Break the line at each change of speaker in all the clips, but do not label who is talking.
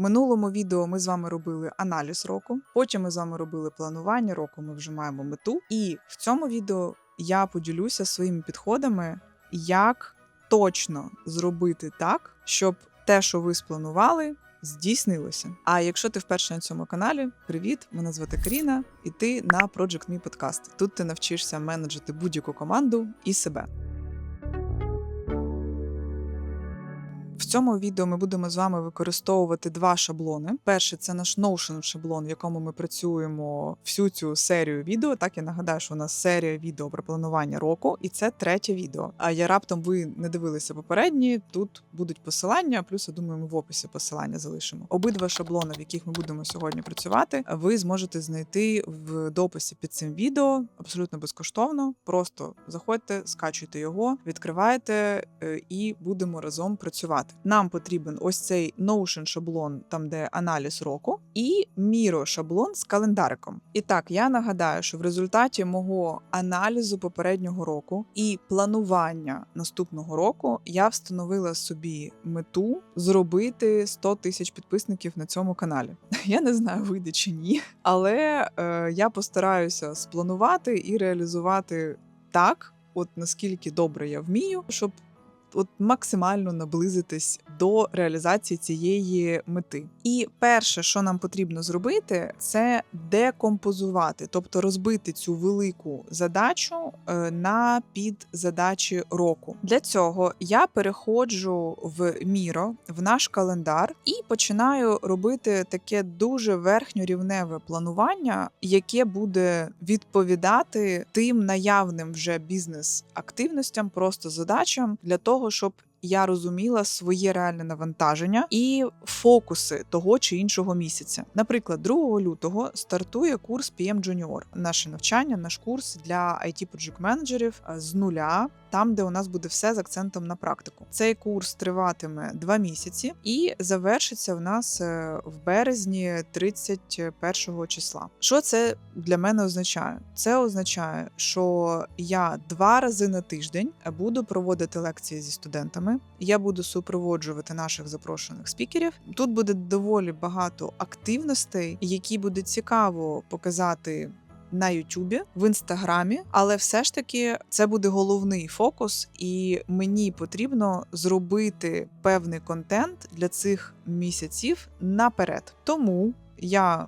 Минулому відео ми з вами робили аналіз року. Потім ми з вами робили планування року. Ми вже маємо мету. І в цьому відео я поділюся своїми підходами, як точно зробити так, щоб те, що ви спланували, здійснилося. А якщо ти вперше на цьому каналі, привіт! Мене звати Каріна, і ти на Project Me Podcast. Тут ти навчишся менеджити будь-яку команду і себе. Цьому відео ми будемо з вами використовувати два шаблони. Перший це наш Notion шаблон, в якому ми працюємо всю цю серію відео. Так я нагадаю, що у нас серія відео про планування року, і це третє відео. А я раптом ви не дивилися попередні. Тут будуть посилання. Плюс я думаю, ми в описі посилання залишимо. Обидва шаблони, в яких ми будемо сьогодні працювати, ви зможете знайти в дописі під цим відео абсолютно безкоштовно. Просто заходьте, скачуйте його, відкриваєте е, і будемо разом працювати. Нам потрібен ось цей Notion шаблон, там де аналіз року, і Miro шаблон з календариком. І так, я нагадаю, що в результаті мого аналізу попереднього року і планування наступного року я встановила собі мету зробити 100 тисяч підписників на цьому каналі. Я не знаю, вийде чи ні, але е, я постараюся спланувати і реалізувати так, от наскільки добре я вмію, щоб от максимально наблизитись до реалізації цієї мети. І перше, що нам потрібно зробити, це декомпозувати, тобто розбити цю велику задачу е, на підзадачі року. Для цього я переходжу в Міро, в наш календар, і починаю робити таке дуже верхньорівневе планування, яке буде відповідати тим наявним вже бізнес-активностям, просто задачам для того, щоб я розуміла своє реальне навантаження і фокуси того чи іншого місяця. Наприклад, 2 лютого стартує курс PM Junior. Наше навчання, наш курс для it проджект менеджерів з нуля. Там, де у нас буде все з акцентом на практику, цей курс триватиме два місяці і завершиться в нас е, в березні 31 числа. Що це для мене означає? Це означає, що я два рази на тиждень буду проводити лекції зі студентами. Я буду супроводжувати наших запрошених спікерів. Тут буде доволі багато активностей, які буде цікаво показати на Ютубі, в інстаграмі, але все ж таки це буде головний фокус, і мені потрібно зробити певний контент для цих місяців наперед. Тому я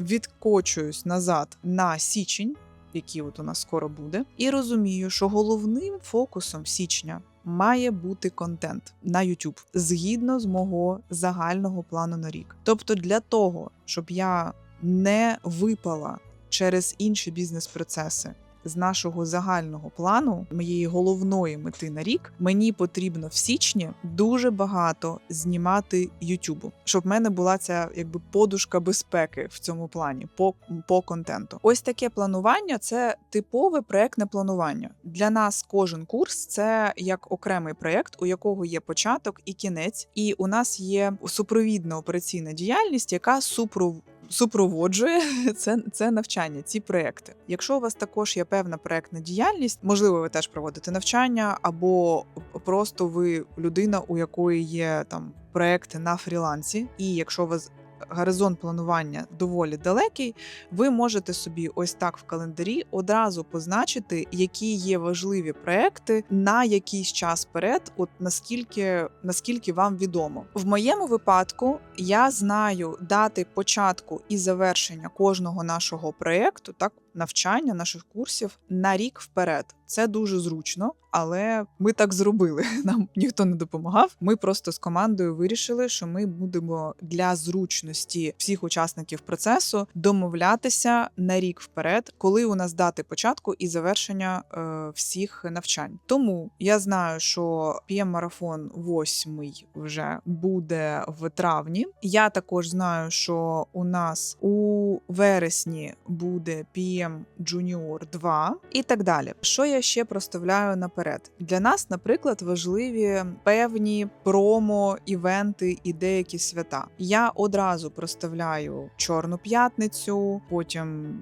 відкочуюсь назад на січень, який от у нас скоро буде, і розумію, що головним фокусом січня. Має бути контент на YouTube згідно з мого загального плану на рік. Тобто, для того, щоб я не випала через інші бізнес-процеси. З нашого загального плану, моєї головної мети на рік, мені потрібно в січні дуже багато знімати Ютубу, щоб в мене була ця якби подушка безпеки в цьому плані по, по контенту. Ось таке планування це типове проектне планування. Для нас кожен курс це як окремий проект, у якого є початок і кінець, і у нас є супровідна операційна діяльність, яка супров супроводжує це, це навчання, ці проекти. Якщо у вас також є певна проектна діяльність, можливо, ви теж проводите навчання, або просто ви людина, у якої є там проекти на фрілансі, і якщо у вас горизонт планування доволі далекий, ви можете собі ось так в календарі одразу позначити, які є важливі проекти на якийсь час вперед, от наскільки наскільки вам відомо. В моєму випадку я знаю дати початку і завершення кожного нашого проекту, так навчання наших курсів на рік вперед. Це дуже зручно, але ми так зробили. Нам ніхто не допомагав. Ми просто з командою вирішили, що ми будемо для зручності всіх учасників процесу домовлятися на рік вперед, коли у нас дати початку і завершення е, всіх навчань. Тому я знаю, що pm марафон 8 вже буде в травні. Я також знаю, що у нас у вересні буде PM Junior 2 і так далі. Що я ще проставляю наперед? Наперед. Для нас, наприклад, важливі певні промо, івенти і деякі свята. Я одразу проставляю Чорну п'ятницю, потім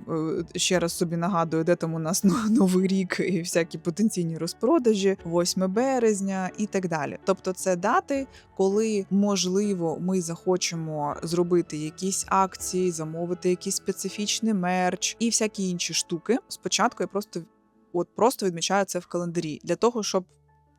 е, ще раз собі нагадую, де там у нас новий рік і всякі потенційні розпродажі, 8 березня і так далі. Тобто, це дати, коли можливо ми захочемо зробити якісь акції, замовити якийсь специфічний мерч і всякі інші штуки. Спочатку я просто от просто відмічаю це в календарі для того, щоб.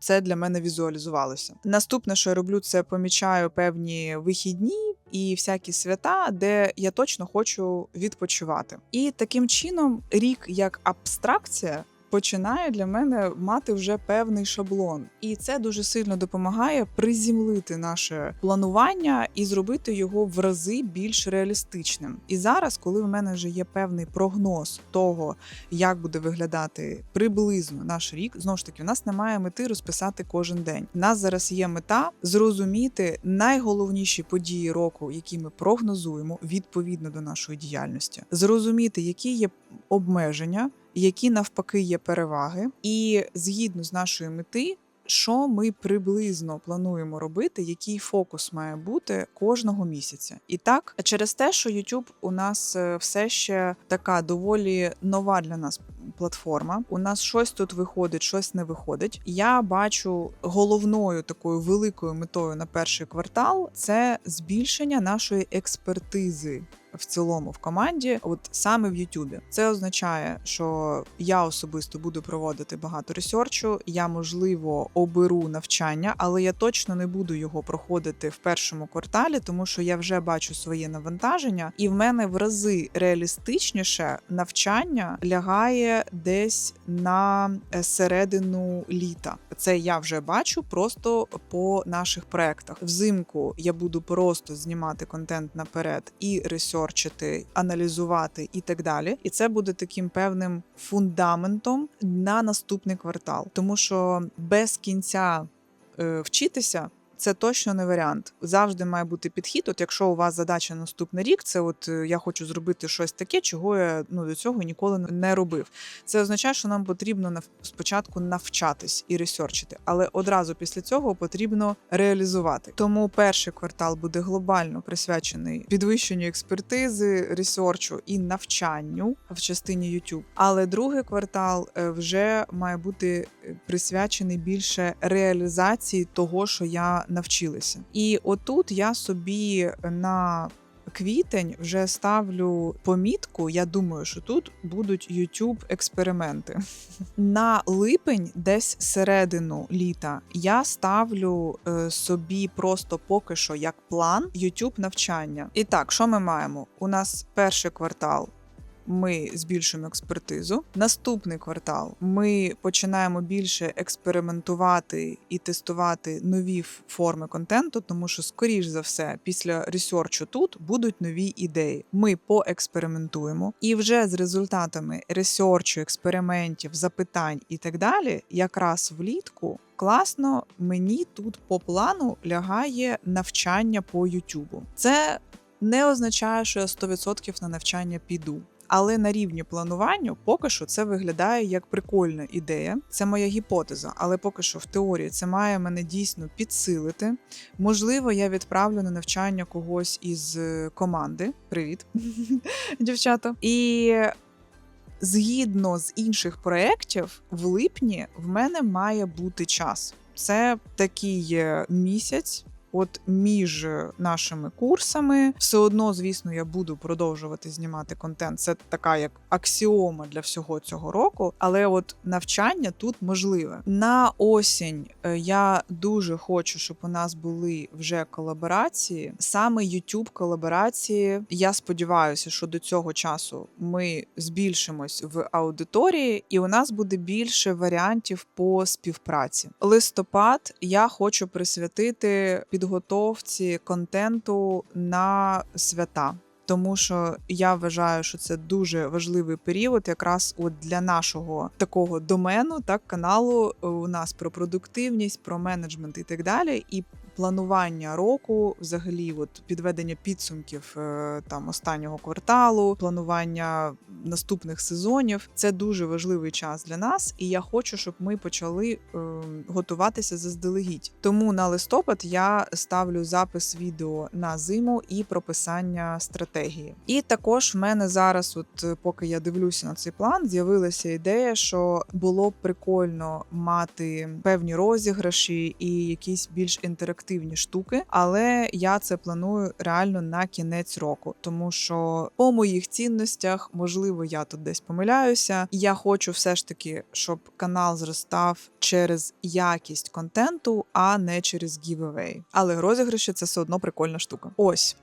Це для мене візуалізувалося. Наступне, що я роблю, це помічаю певні вихідні і всякі свята, де я точно хочу відпочивати. І таким чином рік як абстракція починає для мене мати вже певний шаблон, і це дуже сильно допомагає приземлити наше планування і зробити його в рази більш реалістичним. І зараз, коли в мене вже є певний прогноз того, як буде виглядати приблизно наш рік, знову ж таки, в нас немає мети розписати кожен день. У нас зараз є мета зрозуміти найголовніші події року, які ми прогнозуємо відповідно до нашої діяльності, зрозуміти, які є обмеження які навпаки є переваги, і згідно з нашої мети. Що ми приблизно плануємо робити, який фокус має бути кожного місяця, і так через те, що YouTube у нас е, все ще така доволі нова для нас платформа. У нас щось тут виходить, щось не виходить. Я бачу головною такою великою метою на перший квартал це збільшення нашої експертизи в цілому в команді, от саме в Ютубі. Це означає, що я особисто буду проводити багато ресерчу, я можливо оберу навчання, але я точно не буду його проходити в першому кварталі, тому що я вже бачу своє навантаження, і в мене в рази реалістичніше навчання лягає десь на е, середину літа. Це я вже бачу просто по наших проектах. Взимку я буду просто знімати контент наперед і ресерч ресерчити, аналізувати і так далі. І це буде таким певним фундаментом на наступний квартал, тому що без кінця е, вчитися це точно не варіант. Завжди має бути підхід. От якщо у вас задача наступний рік, це от е, я хочу зробити щось таке, чого я ну до цього ніколи не робив. Це означає, що нам потрібно спочатку навчатись і ресерчити, але одразу після цього потрібно реалізувати. Тому перший квартал буде глобально присвячений підвищенню експертизи, ресерчу і навчанню в частині YouTube. Але другий квартал е, вже має бути присвячений більше реалізації того, що я навчилися. І отут я собі на Квітень вже ставлю помітку. Я думаю, що тут будуть youtube експерименти. На липень, десь середину літа, я ставлю е, собі просто поки що як план youtube навчання. І так, що ми маємо? У нас перший квартал ми збільшуємо експертизу. Наступний квартал ми починаємо більше експериментувати і тестувати нові форми контенту, тому що, скоріш за все, після ресерчу тут будуть нові ідеї. Ми поекспериментуємо, і вже з результатами ресерчу, експериментів, запитань і так далі, якраз влітку. Класно, мені тут по плану лягає навчання по Ютубу. Це не означає, що я 100% на навчання піду. Але на рівні планування поки що це виглядає як прикольна ідея. Це моя гіпотеза, але поки що в теорії це має мене дійсно підсилити. Можливо, я відправлю на навчання когось із е, команди. Привіт, дівчата. І згідно з інших проєктів, в липні в мене має бути час. Це такий місяць, От між нашими курсами все одно, звісно, я буду продовжувати знімати контент. Це така як аксіома для всього цього року. Але от навчання тут можливе на осінь. Е, я дуже хочу, щоб у нас були вже колаборації. Саме youtube колаборації. Я сподіваюся, що до цього часу ми збільшимось в аудиторії, і у нас буде більше варіантів по співпраці. Листопад я хочу присвятити під підготовці контенту на свята. Тому що я вважаю, що це дуже важливий період, якраз от для нашого такого домену, так каналу у нас про продуктивність, про менеджмент і так далі. І планування року, взагалі, от підведення підсумків е, там останнього кварталу, планування наступних сезонів. Це дуже важливий час для нас, і я хочу, щоб ми почали е, готуватися заздалегідь. Тому на листопад я ставлю запис відео на зиму і прописання стратегії. І також в мене зараз, от поки я дивлюся на цей план, з'явилася ідея, що було б прикольно мати певні розіграші і якісь більш інтерактивні штуки, але я це планую реально на кінець року, тому що по моїх цінностях, можливо, я тут десь помиляюся. Я хочу все ж таки, щоб канал зростав через якість контенту, а не через giveaway. Але розіграші це все одно прикольна штука. Ось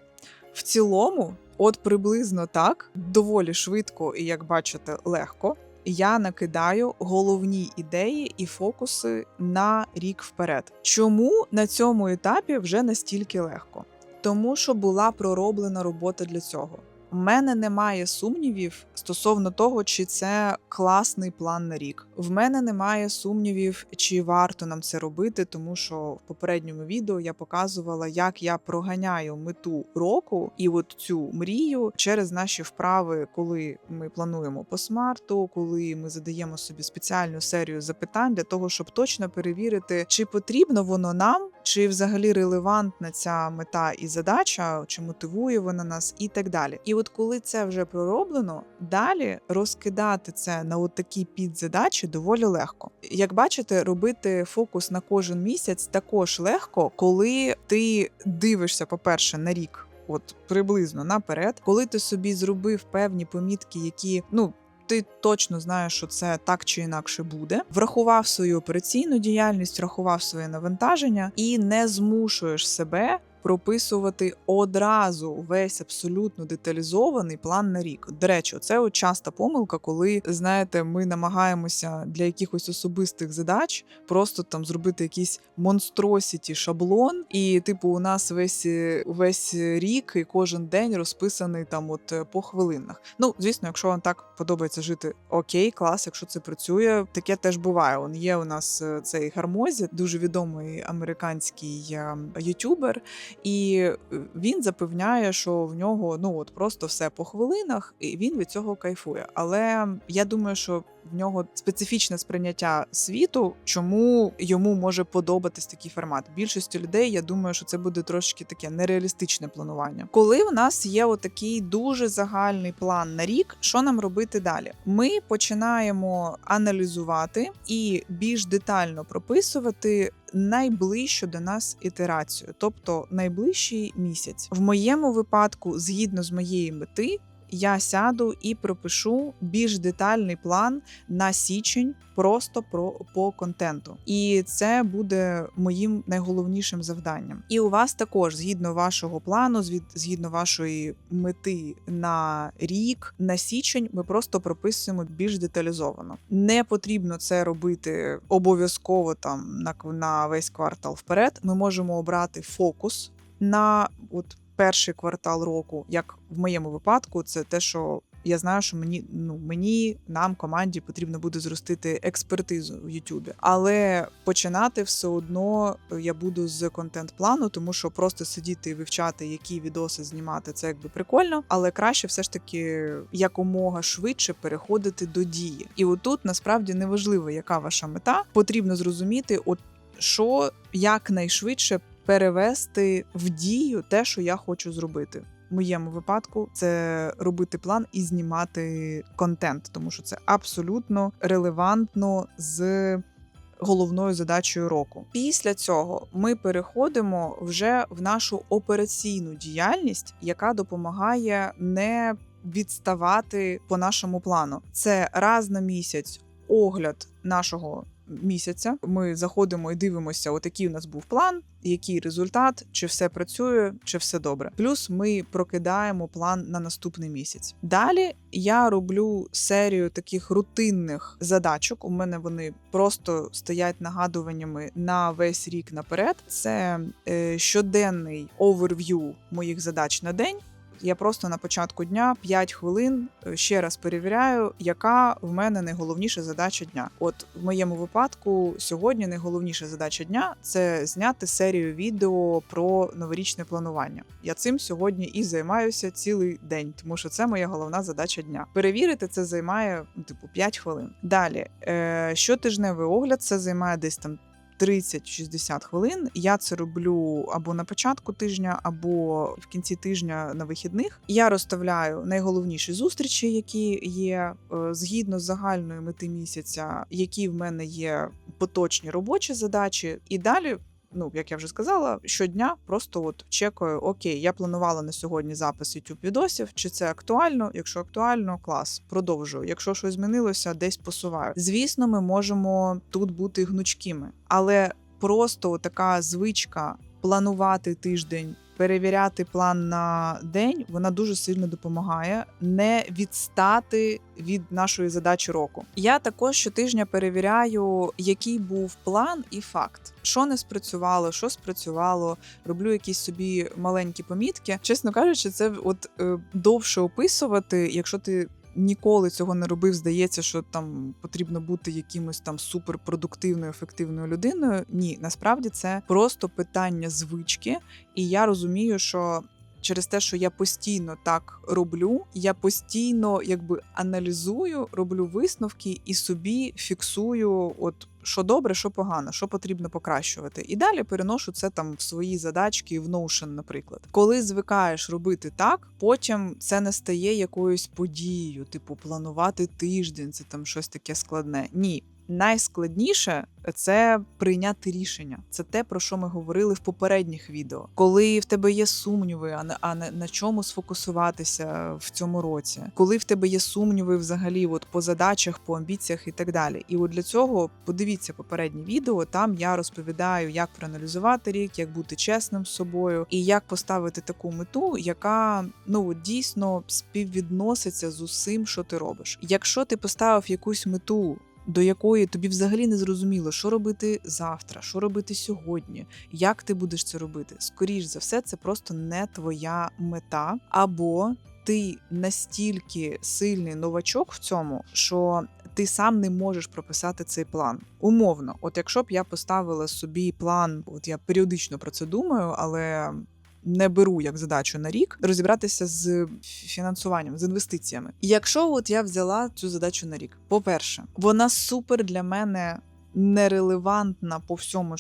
в цілому, от приблизно так, доволі швидко і як бачите, легко. Я накидаю головні ідеї і фокуси на рік вперед. Чому на цьому етапі вже настільки легко? Тому що була пророблена робота для цього. У мене немає сумнівів стосовно того, чи це класний план на рік. В мене немає сумнівів, чи варто нам це робити, тому що в попередньому відео я показувала, як я проганяю мету року і от цю мрію через наші вправи, коли ми плануємо по смарту, коли ми задаємо собі спеціальну серію запитань для того, щоб точно перевірити, чи потрібно воно нам. Чи взагалі релевантна ця мета і задача, чи мотивує вона нас, і так далі. І от коли це вже пророблено, далі розкидати це на от такі підзадачі доволі легко. Як бачите, робити фокус на кожен місяць також легко, коли ти дивишся, по-перше, на рік. От приблизно наперед, коли ти собі зробив певні помітки, які ну ти точно знаєш, що це так чи інакше буде. Врахував свою операційну діяльність, врахував своє навантаження і не змушуєш себе. Прописувати одразу весь абсолютно деталізований план на рік. До речі, це часта помилка, коли знаєте, ми намагаємося для якихось особистих задач просто там зробити якийсь монстросіті шаблон, і типу, у нас весь весь рік і кожен день розписаний там, от по хвилинах. Ну, звісно, якщо вам так подобається жити, окей, клас, якщо це працює, таке теж буває. Он є у нас е, цей Гармозі, дуже відомий американський е, ютубер. І е, він запевняє, що в нього ну от просто все по хвилинах, і він від цього кайфує. Але я думаю, що в нього специфічне сприйняття світу, чому йому може подобатись такий формат. Більшості людей я думаю, що це буде трошки таке нереалістичне планування. Коли у нас є отакий дуже загальний план на рік, що нам робити далі? Ми починаємо аналізувати і більш детально прописувати. Найближчу до нас ітерацію, тобто найближчий місяць, в моєму випадку, згідно з моєї мети, я сяду і пропишу більш детальний план на січень просто про по контенту. І це буде моїм найголовнішим завданням. І у вас також, згідно вашого плану, згідно вашої мети на рік, на січень, ми просто прописуємо більш деталізовано. Не потрібно це робити обов'язково там на, на весь квартал вперед. Ми можемо обрати фокус на от перший квартал року, як в моєму випадку, це те, що я знаю, що мені ну мені нам команді потрібно буде зростити експертизу в Ютубі, але починати все одно я буду з контент-плану, тому що просто сидіти і вивчати, які відоси знімати, це якби прикольно, але краще все ж таки якомога швидше переходити до дії. І отут насправді неважливо, яка ваша мета, потрібно зрозуміти, от що якнайшвидше перевести в дію те, що я хочу зробити. В моєму випадку це робити план і знімати контент, тому що це абсолютно релевантно з головною задачею року. Після цього ми переходимо вже в нашу операційну діяльність, яка допомагає не відставати по нашому плану. Це раз на місяць огляд нашого місяця. Ми заходимо і дивимося, отакий у нас був план, який результат, чи все працює, чи все добре. Плюс ми прокидаємо план на наступний місяць. Далі я роблю серію таких рутинних задачок. У мене вони просто стоять нагадуваннями на весь рік наперед. Це е, щоденний оверв'ю моїх задач на день Я просто на початку дня 5 хвилин е, ще раз перевіряю, яка в мене найголовніша задача дня. От в моєму випадку сьогодні найголовніша задача дня це зняти серію відео про новорічне планування. Я цим сьогодні і займаюся цілий день, тому що це моя головна задача дня. Перевірити це займає ну, типу 5 хвилин. Далі е, щотижневий огляд це займає десь там. 30-60 хвилин. Я це роблю або на початку тижня, або в кінці тижня на вихідних. Я розставляю найголовніші зустрічі, які є е, згідно з загальної мети місяця, які в мене є поточні робочі задачі, і далі. Ну, як я вже сказала, щодня просто от чекаю: окей, я планувала на сьогодні запис youtube відосів. Чи це актуально? Якщо актуально, клас, продовжую. Якщо щось змінилося, десь посуваю. Звісно, ми можемо тут бути гнучкими, але просто така звичка планувати тиждень. Перевіряти план на день вона дуже сильно допомагає не відстати від нашої задачі року. Я також щотижня перевіряю, який був план і факт, що не спрацювало, що спрацювало. Роблю якісь собі маленькі помітки. Чесно кажучи, це от е, довше описувати, якщо ти ніколи цього не робив, здається, що там потрібно бути якимось там суперпродуктивною, ефективною людиною. Ні, насправді це просто питання звички, і я розумію, що. Через те, що я постійно так роблю, я постійно якби аналізую, роблю висновки і собі фіксую, от що добре, що погано, що потрібно покращувати. І далі переношу це там в свої задачки в Notion, наприклад. Коли звикаєш робити так, потім це не стає якоюсь подією, типу планувати тиждень, це там щось таке складне. Ні. Найскладніше це прийняти рішення. Це те, про що ми говорили в попередніх відео. Коли в тебе є сумніви, а не а не на чому сфокусуватися в цьому році, коли в тебе є сумніви взагалі, от по задачах, по амбіціях і так далі. І от для цього подивіться попередні відео. Там я розповідаю, як проаналізувати рік, як бути чесним з собою, і як поставити таку мету, яка ну дійсно співвідноситься з усім, що ти робиш. Якщо ти поставив якусь мету до якої тобі взагалі не зрозуміло, що робити завтра, що робити сьогодні, як ти будеш це робити. Скоріш за все, це просто не твоя мета, або ти настільки сильний новачок в цьому, що ти сам не можеш прописати цей план. Умовно, от якщо б я поставила собі план, от я періодично про це думаю, але не беру як задачу на рік розібратися з фінансуванням, з інвестиціями. Якщо от я взяла цю задачу на рік, по-перше, вона супер для мене нерелевантна по всьому,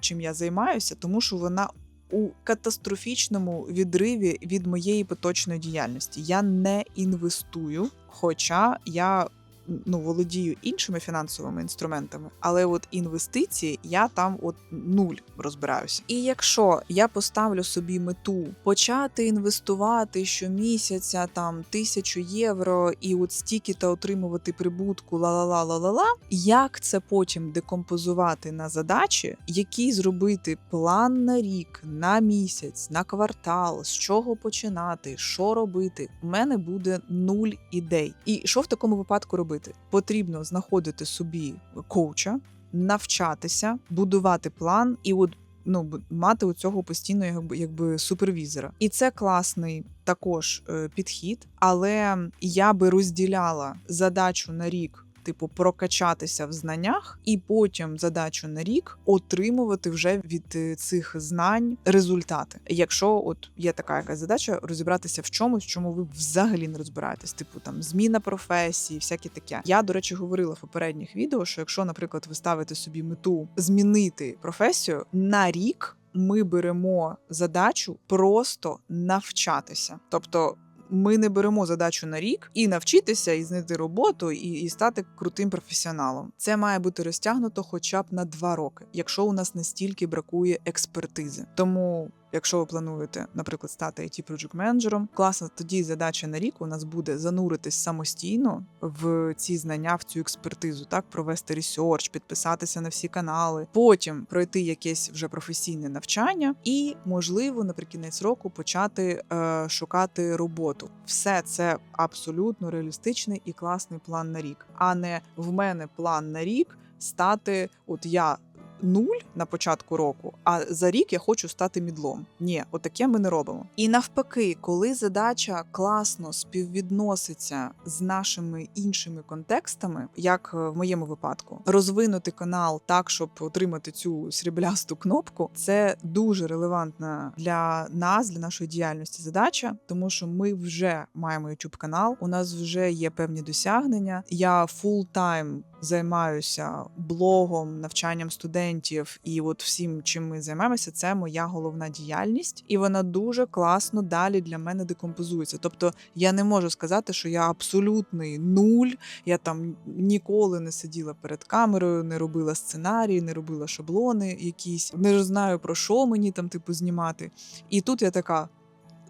чим я займаюся, тому що вона. У катастрофічному відриві від моєї поточної діяльності я не інвестую, хоча я ну володію іншими фінансовими інструментами, але от інвестиції я там от нуль розбираюся. І якщо я поставлю собі мету почати інвестувати щомісяця там тисячу євро і от стільки та отримувати прибутку, ла-ла-ла-ла-ла-ла, як це потім декомпозувати на задачі, які зробити план на рік, на місяць, на квартал, з чого починати, що робити, у мене буде нуль ідей. І що в такому випадку робити? Робити? Потрібно знаходити собі коуча, навчатися, будувати план і от. Ну, мати у цього постійно якби якби супервізора, і це класний також е, підхід. Але я би розділяла задачу на рік типу, прокачатися в знаннях, і потім задачу на рік отримувати вже від е, цих знань результати. Якщо от є така якась задача, розібратися в чомусь, чому ви взагалі не розбираєтесь, типу там зміна професії, всяке таке. Я до речі говорила в попередніх відео, що якщо, наприклад, ви ставите собі мету змінити професію на рік. Ми беремо задачу просто навчатися, тобто ми не беремо задачу на рік і навчитися, і знайти роботу, і, і стати крутим професіоналом. Це має бути розтягнуто, хоча б на два роки, якщо у нас настільки бракує експертизи. Тому Якщо ви плануєте, наприклад, стати it project менеджером класно тоді задача на рік у нас буде зануритись самостійно в ці знання, в цю експертизу, так провести ресерч, підписатися на всі канали, потім пройти якесь вже професійне навчання, і можливо наприкінець року почати е, шукати роботу. Все це абсолютно реалістичний і класний план на рік, а не в мене план на рік стати. От я нуль на початку року, а за рік я хочу стати мідлом. Ні, отаке ми не робимо. І навпаки, коли задача класно співвідноситься з нашими іншими контекстами, як е, в моєму випадку, розвинути канал так, щоб отримати цю сріблясту кнопку, це дуже релевантна для нас, для нашої діяльності задача, тому що ми вже маємо youtube канал, у нас вже є певні досягнення. Я full тайм займаюся блогом, навчанням студентів, і от всім, чим ми займаємося, це моя головна діяльність, і вона дуже класно далі для мене декомпозується. Тобто я не можу сказати, що я абсолютний нуль. Я там ніколи не сиділа перед камерою, не робила сценарії, не робила шаблони якісь, не знаю про що мені там типу знімати. І тут я така.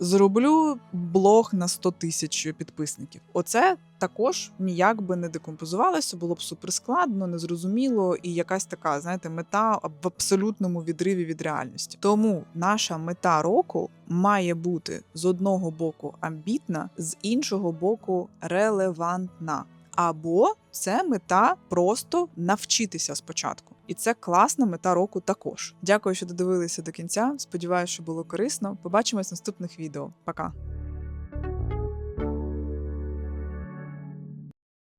Зроблю блог на 100 тисяч підписників. Оце також ніяк би не декомпозувалося, було б суперскладно, незрозуміло і якась така, знаєте, мета в абсолютному відриві від реальності. Тому наша мета року має бути з одного боку амбітна, з іншого боку релевантна. Або це мета просто навчитися спочатку. І це класна мета року також. Дякую, що додивилися до кінця. Сподіваюся, що було корисно. Побачимось в наступних відео. Пока.